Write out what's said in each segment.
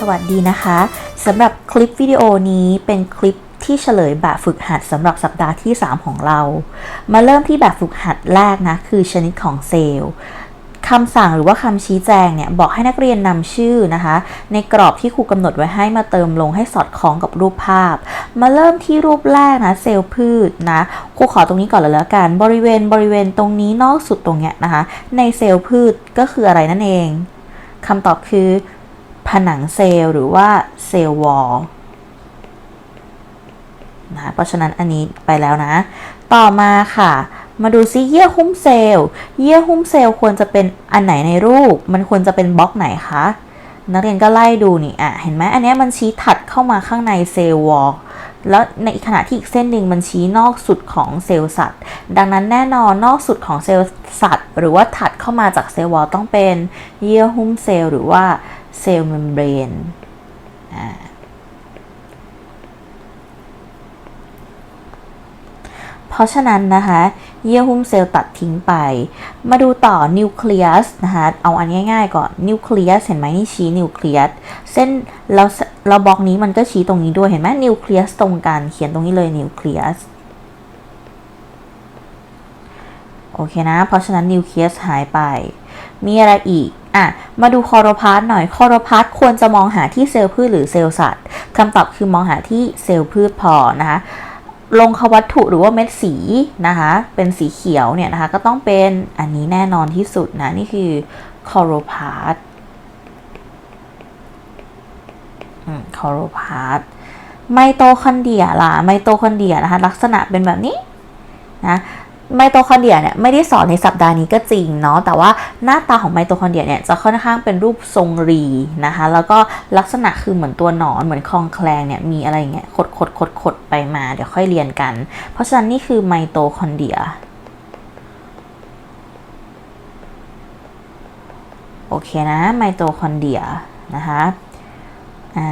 สวัสดีนะคะสำหรับคลิปวิดีโอนี้เป็นคลิปที่เฉลยแบบฝึกหัดสำหรับสัปดาห์ที่ 3 ของเรา มาเริ่มที่แบบฝึกหัดแรกนะ คือชนิดของเซลล์คำสั่งหรือว่าคำชี้แจงเนี่ย บอกให้นักเรียนนำชื่อนะคะ ในกรอบที่ครูกำหนดไว้ให้มาเติมลงให้สอดคล้องกับรูปภาพ มาเริ่มที่รูปแรกนะ เซลล์พืชนะครูขอตรงนี้ก่อนเลยแล้วกัน บริเวณบริเวณตรงนี้นอกสุดตรงเนี้ยนะคะ ในเซลล์พืชก็คืออะไรนั่นเองคำตอบคือ ผนังเซลล์หรือว่าเซลล์วอลนะเพราะฉะนั้นอันนี้ไปแล้วนะ ต่อมาค่ะ มาดูซิเยื่อหุ้มเซลล์ เยื่อหุ้มเซลล์ควรจะเป็นอันไหนในรูป มันควรจะเป็นบล็อกไหนคะ นักเรียนก็ไล่ดูนี่อะ เห็นไหมอันนี้มันชี้ถัดเข้ามาข้างในเซลล์วอลแล้วในขณะที่อีกเส้นหนึ่งมันชี้นอกสุดของเซลล์สัตว์ ดังนั้นแน่นอนนอกสุดของเซลล์สัตว์ หรือว่าถัดเข้ามาจากเซลล์วอลต้องเป็นเยื่อหุ้มเซลล์หรือว่า เซลล์เมมเบรนเพราะฉะนั้นนะคะ เยื่อหุ้มเซลล์ตัดทิ้งไป มาดูต่อนิวเคลียสนะคะ เอาอันง่ายๆก่อนนิวเคลียสเห็นไหมนี่ชี้นิวเคลียสเส้นเราเราบล็อกนี้มันก็ชี้ตรงนี้ด้วยเห็นไหมนิวเคลียสตรงกันเขียนตรงนี้เลยนิวเคลียสโอเคนะ เพราะฉะนั้นนิวเคลียสหายไป มีอะไรอีก อะมาดูคอโรพาร์ตหน่อยคอโรพาร์ตควรจะมองหาที่เซลล์พืชหรือเซลล์สัตว์คำตอบคือมองหาที่เซลล์พืชพอนะคะลงควัตถุหรือว่าเม็ดสีนะคะเป็นสีเขียวเนี่ยนะคะก็ต้องเป็นอันนี้แน่นอนที่สุดนะนี่คือคอโรพาร์ตคอโรพาร์ตไมโตคอนเดียล่ะไมโตคอนเดียนะคะลักษณะเป็นแบบนี้นะ ไมโตคอนเดรียเนี่ยไม่ได้สอนในสัปดาห์นี้ก็จริงเนาะแต่ว่าหน้าตาของไมโตคอนเดรียเนี่ยจะค่อนข้างเป็นรูปทรงรีนะคะ แล้วก็ลักษณะคือเหมือนตัวหนอนเหมือนคลองแคลงเนี่ยมีอะไรเงี้ยขดขดขดขดไปมาเดี๋ยวค่อยเรียนกัน เพราะฉะนั้นนี่คือไมโตคอนเดรียโอเคนะไมโตคอนเดรียนะคะอ่า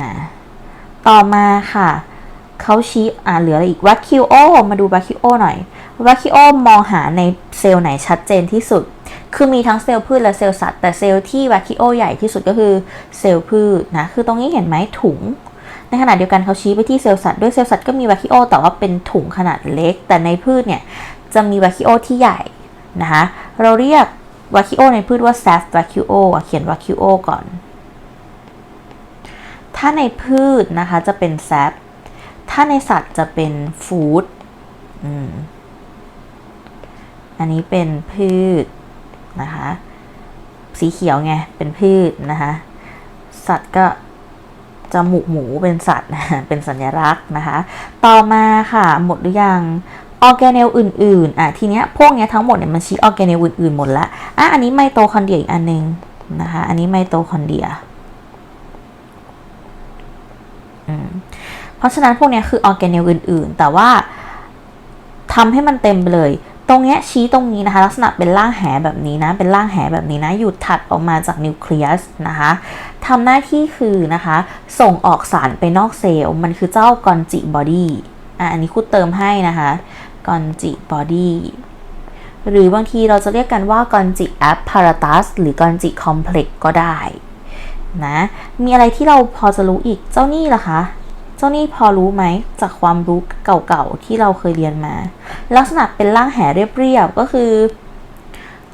ต่อมาค่ะเขาชี้อ่าเหลืออะไรอีกวัคคิโอมาดูวัคคิโอหน่อย วัคคิโอมองหาในเซลล์ไหนชัดเจนที่สุด คือมีทั้งเซลล์พืชและเซลล์สัตว์ แต่เซลล์ที่วัคคิโอใหญ่ที่สุดก็คือเซลล์พืชนะ คือตรงนี้เห็นไหมถุง ในขณะเดียวกันเขาชี้ไปที่เซลล์สัตว์ด้วยเซลล์สัตว์ก็มีวัคคิโอแต่ว่าเป็นถุงขนาดเล็ก แต่ในพืชเนี่ยจะมีวัคคิโอที่ใหญ่นะคะ เราเรียกวัคคิโอในพืชว่า s a f วัคคิโอเขียนวัคคิโอก่อน ถ้าในพืชนะคะจะเป็น s a f ถ้าในสัตว์จะเป็นฟู้ด อันนี้เป็นพืชนะคะ สีเขียวไง เป็นพืชนะคะ สัตว์ก็จมูกหมูเป็นสัตว์ เป็นสัญลักษณ์นะคะ ต่อมาค่ะหมดหรือยังออร์แกเนลอื่น ๆ อะ ทีเนี้ยพวกเนี้ยทั้งหมดเนี่ยมันชี้ออร์แกเนลอื่น ๆ หมดละ อะ อันนี้ไมโตคอนเดียอีกอันนึงนะคะ อันนี้ไมโตคอนเดียอืมเพราะฉะนั้นพวกเนี้ยคือออร์แกเนลอื่น ๆ แต่ว่าทำให้มันเต็มไปเลย ตรงเนี้ยชี้ตรงนี้นะคะ ลักษณะเป็นร่างแหแบบนี้นะ เป็นร่างแหแบบนี้นะ อยู่ถัดออกมาจากนิวเคลียสนะคะทำหน้าที่คือนะคะ ส่งออกสารไปนอกเซลล์ มันคือเจ้ากอนจิบอดี้อะอันนี้คูดเติมให้นะคะกอนจิบอดี้หรือบางทีเราจะเรียกกันว่ากอนจิแอปพาราตัสหรือกอนจิคอมเพล็กก็ได้นะ มีอะไรที่เราพอจะรู้อีกเจ้านี่ล่ะคะ จ้านี่พอรู้ไหมจากความรู้เก่าๆที่เราเคยเรียนมา ลักษณะเป็นร่างแหเรียบๆก็คือ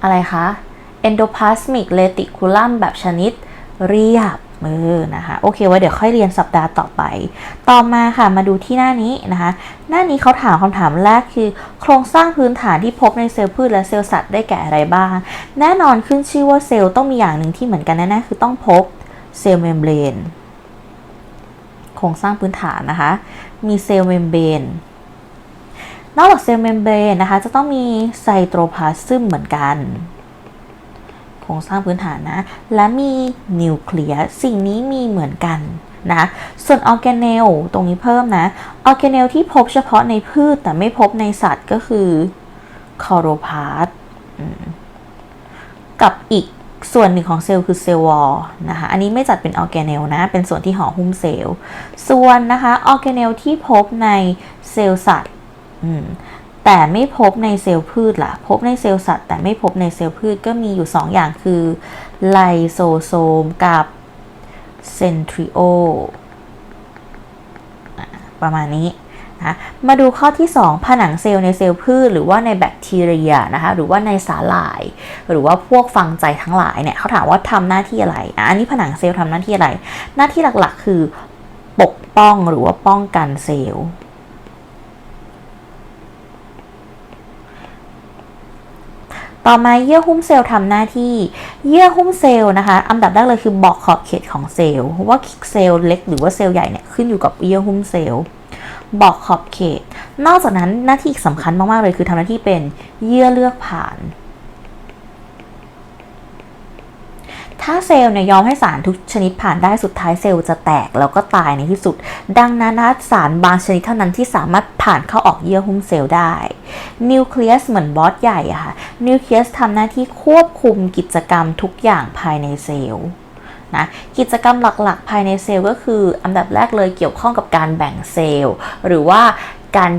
อะไรคะ endoplasmic reticulum แบบชนิดเรียบเออนะคะโอเคไว้เดี๋ยวค่อยเรียนสัปดาห์ต่อไป ต่อมาค่ะมาดูที่หน้านี้นะคะ หน้านี้เขาถามคำถามแรกคือ โครงสร้างพื้นฐานที่พบในเซลล์พืชและเซลล์สัตว์ได้แก่อะไรบ้าง แน่นอนขึ้นชื่อว่าเซลล์ต้องมีอย่างหนึ่งที่เหมือนกันแน่ๆคือต้องพบเซลล์เมมเบรน โครงสร้างพื้นฐานนะคะ มีเซลล์เมมเบรนนอกจากเซลล์เมมเบรนนะคะ จะต้องมีไซโตพลาซึมเหมือนกัน โครงสร้างพื้นฐานนะ และมีนิวเคลียสสิ่งนี้มีเหมือนกันนะส่วนออร์แกเนลตรงนี้เพิ่มนะออร์แกเนลที่พบเฉพาะในพืชแต่ไม่พบในสัตว์ก็คือคอโรพาร์ตกับอีก ส่วนหนึ่งของเซลล์คือเซลล์วอลนะคะ อันนี้ไม่จัดเป็นออร์แกเนลนะ เป็นส่วนที่ห่อหุ้มเซลล์ ส่วนนะคะออร์แกเนลที่พบในเซลล์สัตว์แต่ไม่พบในเซลล์พืชล่ะ พบในเซลล์สัตว์ แต่ไม่พบในเซลล์พืชก็มีอยู่ 2ออย่างคือไลโซโซมกับ centriole อะประมาณนี้ นะมาดูข้อที่ 2 ผนังเซลล์ในเซลล์พืชหรือว่าในแบคทีเรียนะคะหรือว่าในสาหร่าย หรือว่าพวกฟังใจทั้งหลายเนี่ยเขาถามว่าทำหน้าที่อะไรอะอันนี้ผนังเซลล์ทำหน้าที่อะไร หน้าที่หลักๆ คือปกป้องหรือว่าป้องกันเซลล์ต่อมาเยื่อหุ้มเซลล์ทำหน้าที่ เยื่อหุ้มเซลล์นะคะ อันดับแรกเลยคือบอกขอบเขตของเซลล์ว่าเซลล์เล็กหรือว่าเซลล์ใหญ่เนี่ยขึ้นอยู่กับเยื่อหุ้มเซลล์ บอกขอบเขต นอกจากนั้นหน้าที่สำคัญมาก ๆ เลยคือทำหน้าที่เป็นเยื่อเลือกผ่าน ถ้าเซลล์เนี่ยยอมให้สารทุกชนิดผ่านได้สุดท้ายเซลล์จะแตกแล้วก็ตายในที่สุด ดังนั้นสารบางชนิดเท่านั้นที่สามารถผ่านเข้าออกเยื่อหุ้มเซลล์ได้ นิวเคลียสเหมือนบอสใหญ่อะค่ะ นิวเคลียสทำหน้าที่ควบคุมกิจกรรมทุกอย่างภายในเซลล์ นะกิจกรรมหลักๆ ภายในเซลล์ก็คืออันดับแรกเลยเกี่ยวข้องกับการแบ่งเซลล์ หรือว่าการ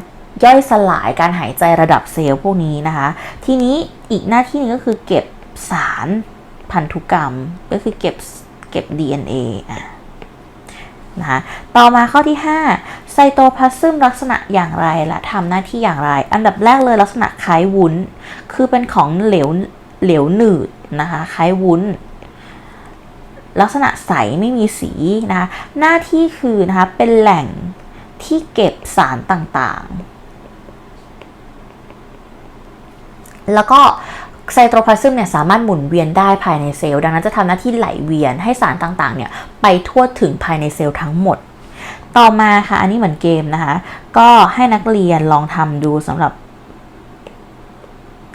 ย่อยสลายการหายใจระดับเซลล์พวกนี้นะคะ ทีนี้อีกหน้าที่หนึงก็คือเก็บสารพันธุกรรมก็คือเก็บเก็บ DNA อะนะคะต่อมาข้อที่ 5 ไซโตพลาซึมลักษณะอย่างไรและทำหน้าที่อย่างไร อันดับแรกเลยลักษณะคล้ายวุ้น คือเป็นของเหลวเหลวหนืดนะคะคล้ายวุ้น ลักษณะใสไม่มีสีนะคะหน้าที่คือนะคะเป็นแหล่งที่เก็บสารต่างๆ แล้วก็ไซโตพลาซึมเนี่ยสามารถหมุนเวียนได้ภายในเซลล์ดังนั้นจะทำหน้าที่ไหลเวียนให้สารต่างๆเนี่ยไปทั่วถึงภายในเซลล์ทั้งหมด ต่อมาค่ะ อันนี้เหมือนเกมนะคะ ก็ให้นักเรียนลองทำดูสำหรับ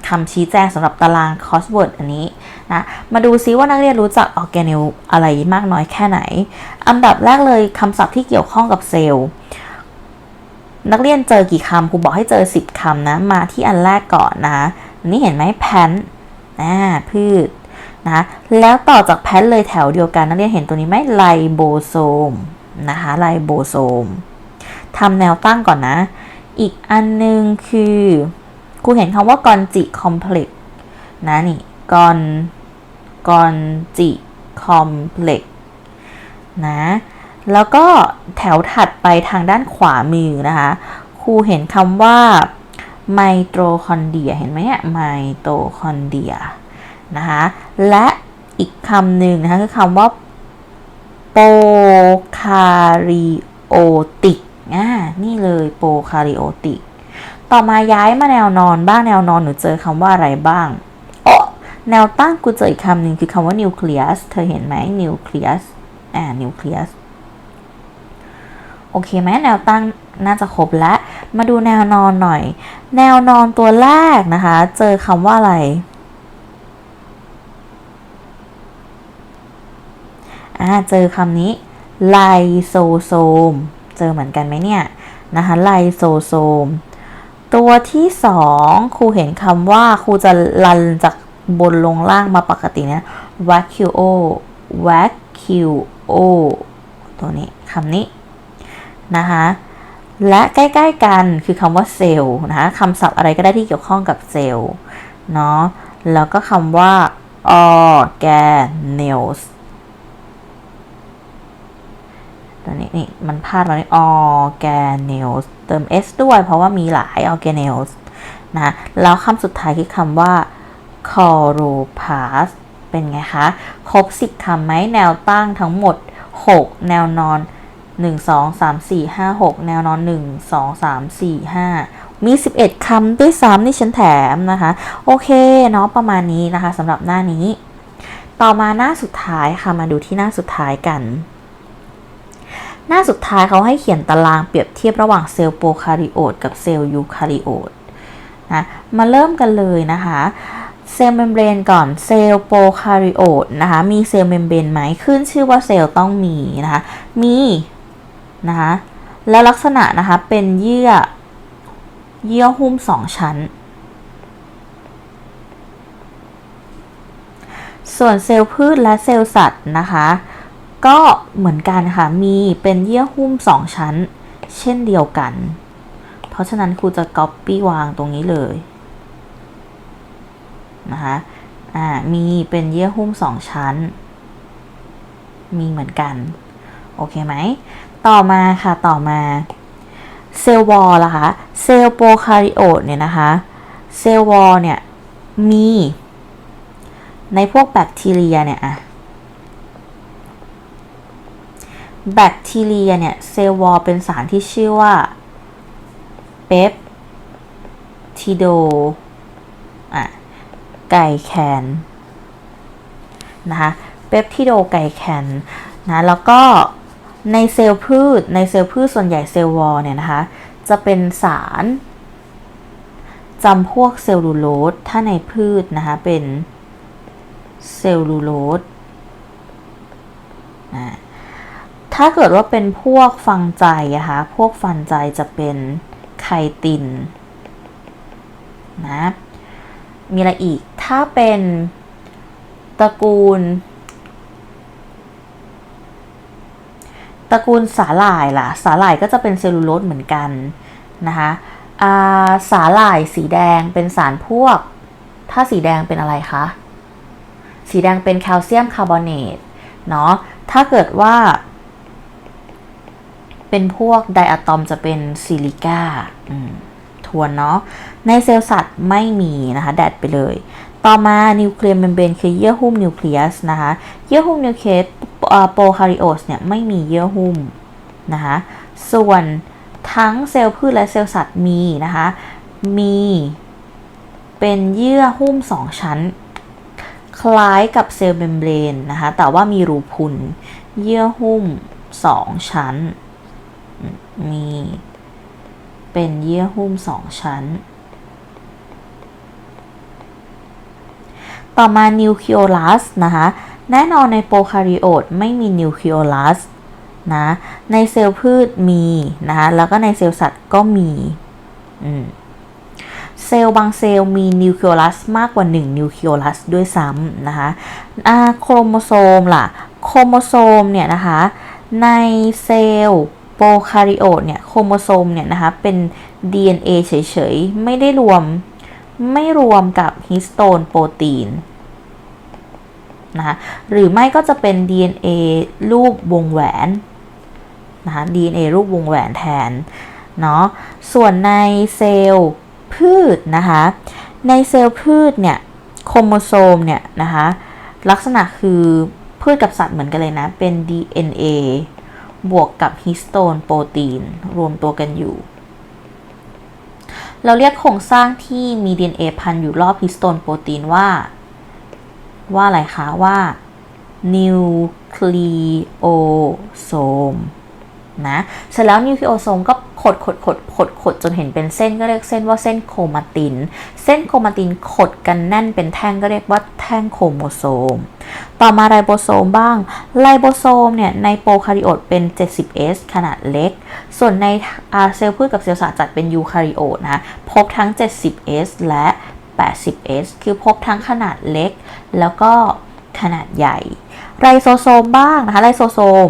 คำชี้แจงสำหรับตารางคอสเวิร์ดอันนี้นะมาดูซิว่านักเรียนรู้จักออร์แกเนลอะไรมากน้อยแค่ไหน อันดับแรกเลยคำศัพท์ที่เกี่ยวข้องกับเซลล์นักเรียนเจอกี่คำครูบอกให้เจอ 10คำนะ มาที่อันแรกก่อนนะ นี่เห็นไหมแพนอ่าพืชนะแล้วต่อจากแพนเลยแถวเดียวกัน นักเรียนเห็นตัวนี้ไหมไลโบโซมนะคะไลโบโซมทำแนวตั้งก่อนนะ อีกอันนึงคือ ครูเห็นคำว่ากอนจิคอมเพล็กนะนี่กอนกอนจิคอมเพล็กนะแล้วก็แถวถัดไปทางด้านขวามือนะคะครูเห็นคำว่าไมโตคอนเดียเห็นไหมเนี่ยไมโตคอนเดียนะคะและอีกคำหนึ่งนะคะคือคำว่าโปคาริโอติกอ่านี่เลยโปคาริโอติก ต่อมาย้ายมาแนวนอนบ้างแนวนอนหนูเจอคำว่าอะไรบ้างโอ้แนวตั้งกูเจออีกคำหนึ่งคือคำว่านิวเคลียสเธอเห็นไหมนิวเคลียสอ่านิวเคลียสโอเคไหมแนวตั้งน่าจะครบแล้ว มาดูแนวนอนหน่อย แนวนอนตัวแรกนะคะ เจอคำว่าอะไรอ่าเจอคำนี้ไลโซโซม เจอเหมือนกันไหมเนี่ยนะคะไลโซโซม ตัวที่สองครูเห็นคำว่าครูจะลันจากบนลงล่างมาปกติเนี่ย vacuo vacuo ตัวนี้คำนี้นะคะและใกล้ๆกันคือคำว่าเซลล์นะคะคำศัพท์อะไรก็ได้ที่เกี่ยวข้องกับเซลล์เนาะแล้วก็คำว่า organelles ตัวนี้นี่มันพลาดมาใน organic เติม s ด้วยเพราะว่ามีหลาย organelles นะแล้วคำสุดท้ายคือคำว่า c o r o p a s เป็นไงคะ ครบ 10คำไหมแนวตั้งทั้งหมด 6 แนวนอน 1 2 3 4 5 6 แนวนอน 1 2 3 4 5 มี 11คำด้วยซ้ำนี่ฉันแถมนะคะ โอเคเนาะประมาณนี้นะคะสำหรับหน้านี้ ต่อมาหน้าสุดท้ายค่ะ มาดูที่หน้าสุดท้ายกัน หน้าสุดท้ายเขาให้เขียนตารางเปรียบเทียบระหว่างเซลล์โปรคาริโอตกับเซลล์ยูคาริโอตนะมาเริ่มกันเลยนะคะ เซลล์เมมเบรนก่อนเซลล์โปรคาริโอตนะคะมีเซลล์เมมเบรนไหมขึ้นชื่อว่าเซลล์ต้องมีนะคะมีนะคะแล้วลักษณะนะคะเป็นเยื่อเยื่อหุ้มสองชั้น ส่วนเซลล์พืชและเซลล์สัตว์นะคะ ก็เหมือนกันค่ะ มีเป็นเยื่อหุ้มสองชั้น เช่นเดียวกัน เพราะฉะนั้นครูจะ copy วางตรงนี้เลยนะคะอ่ามีเป็นเยื่อหุ้มสองชั้น มีเหมือนกัน โอเคไหม ต่อมาค่ะ ต่อมาเซลล์วอลล่ะคะเซลล์โปรคาริโอตเนี่ยนะคะเซลล์วอลเนี่ยมี ในพวกแบคทีเรียเนี่ยอะ แบคทีเรียเนี่ยเซลล์วอลเป็นสารที่ชื่อว่าเปปทิโดอะไก่แคนนะคะเปปทิโดไก่แคนนะแล้วก็ในเซลล์พืชในเซลล์พืชส่วนใหญ่เซลล์วอลเนี่ยนะคะจะเป็นสารจำพวกเซลลูโลสถ้าในพืชนะคะเป็นเซลลูโลสนะ ถ้าเกิดว่าเป็นพวกฟังใจอะคะพวกฟันใจจะเป็นไคตินนะ มีอะไรอีก ถ้าเป็นตระกูล ตระกูลสาหร่ายล่ะ สาหร่ายก็จะเป็นเซลลูโลสเหมือนกันนะคะสาหร่ายสีแดงเป็นสารพวก ถ้าสีแดงเป็นอะไรคะ สีแดงเป็นแคลเซียมคาร์บอเนต เนาะ ถ้าเกิดว่า เป็นพวกไดอะตอมจะเป็นซิลิก้าทวนเนาะ ในเซลล์สัตว์ไม่มีนะคะ แดดไปเลย ต่อมานิวเคลียร์เมมเบรนคือเยื่อหุ้มนิวเคลียสนะคะ เยื่อหุ้มนิวเคลียสโปรคาริโอสเนี่ยไม่มีเยื่อหุ้มนะคะ ส่วนทั้งเซลล์พืชและเซลล์สัตว์มีนะคะ มีเป็นเยื่อหุ้มสองชั้น คล้ายกับเซลล์เมมเบรนนะคะ แต่ว่ามีรูพุน เยื่อหุ้มสองชั้น มีเป็นเยื่อหุ้มสองชั้น ต่อมานิวคลีโอลัสนะคะ แน่นอนในโปรคาริโอตไม่มีนิวคลีโอลัสนะ ในเซลล์พืชมีนะคะแล้วก็ในเซลล์สัตว์ก็มี เซลล์บางเซลล์มีนิวคลีโอลัสมากกว่า 1 นิวคลีโอลัสด้วยซ้ำนะคะโครโมโซมล่ะ โครโมโซมเนี่ยนะคะ ในเซลล์ โปรคาริโอตเนี่ยโครโมโซมเนี่ยนะคะเป็น DNA เฉยๆ ไม่ได้รวมไม่รวมกับฮิสโตนโปรตีนนะคะหรือไม่ก็จะเป็น DNA รูปวงแหวนนะคะ DNA รูปวงแหวนแทนเนาะส่วนในเซลล์พืชนะคะในเซลล์พืชเนี่ยโครโมโซมเนี่ยนะคะลักษณะคือพืชกับสัตว์เหมือนกันเลยนะ เป็น DNA บวกกับฮิสโตนโปรตีน รวมตัวกันอยู่ เราเรียกโครงสร้างที่มี DNA พันอยู่รอบฮิสโตนโปรตีนว่า ว่าอะไรคะว่านิวคลีโอโซม นะเสร็จแล้วนิวคลีโอโซมก็ขดขดขดขดขดจนเห็นเป็นเส้นก็เรียกเส้นว่าเส้นโครมาติน เส้นโครมาตินขดกันแน่นเป็นแท่งก็เรียกว่าแท่งโครโมโซม ต่อมาไรโบโซมบ้าง ไรโบโซมเนี่ยในโปรคาริโอตเป็น 70S ขนาดเล็ก ส่วนในเซลล์พืชกับเซลล์สัตว์จัดเป็นยูคาริโอตนะ พบทั้ง 70S และ 80S คือพบทั้งขนาดเล็ก แล้วก็ขนาดใหญ่ ไรโซโซมบ้างนะคะ ไรโซโซม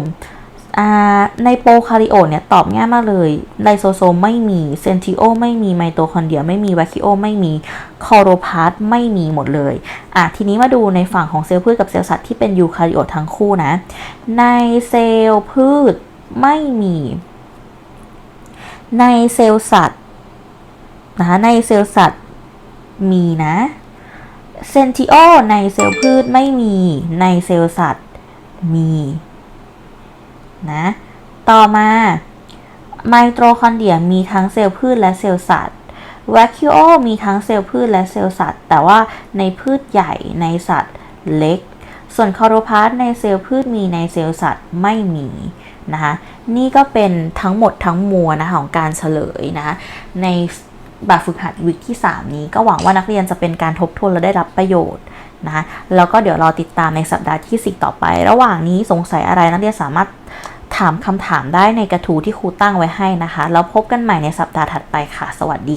ในโปรคาริโอเนี่ยตอบง่ายมากเลยไลโซโซมไม่มีเซนทิโอไม่มีไมโตคอนเดรียไม่มีวาคิโอไม่มีคอโรพาสไม่มีหมดเลยอะทีนี้มาดูในฝั่งของเซลล์พืชกับเซลล์สัตว์ที่เป็นยูคาริโอทั้งคู่นะ ในเซลล์พืชไม่มี ในเซลล์สัตว์นะคะในเซลล์สัตว์มีนะเซนทิโอในเซลล์พืชไม่มีในเซลล์สัตว์มี นะต่อมาไมโตคอนเดรียมีทั้งเซลล์พืชและเซลล์สัตว์แวคิโอมีทั้งเซลล์พืชและเซลล์สัตว์ แต่ว่าในพืชใหญ่ในสัตว์เล็ก ส่วนคอโรพาสในเซลล์พืชมีในเซลล์สัตว์ไม่มีนะคะนี่ก็เป็นทั้งหมดทั้งมวลนะคะของการเฉลยนะคะในแบบฝึกหัดวิกที่ 3 นี้ก็หวังว่านักเรียนจะเป็นการทบทวนและได้รับประโยชน์ นะคะแล้วก็เดี๋ยวรอติดตามในสัปดาห์ที่4ต่อไป ระหว่างนี้สงสัยอะไรนักเรียนสามารถถามคำถามได้ในกระทูที่ครูตั้งไว้ให้นะคะ แล้วพบกันใหม่ในสัปดาห์ถัดไปค่ะ สวัสดี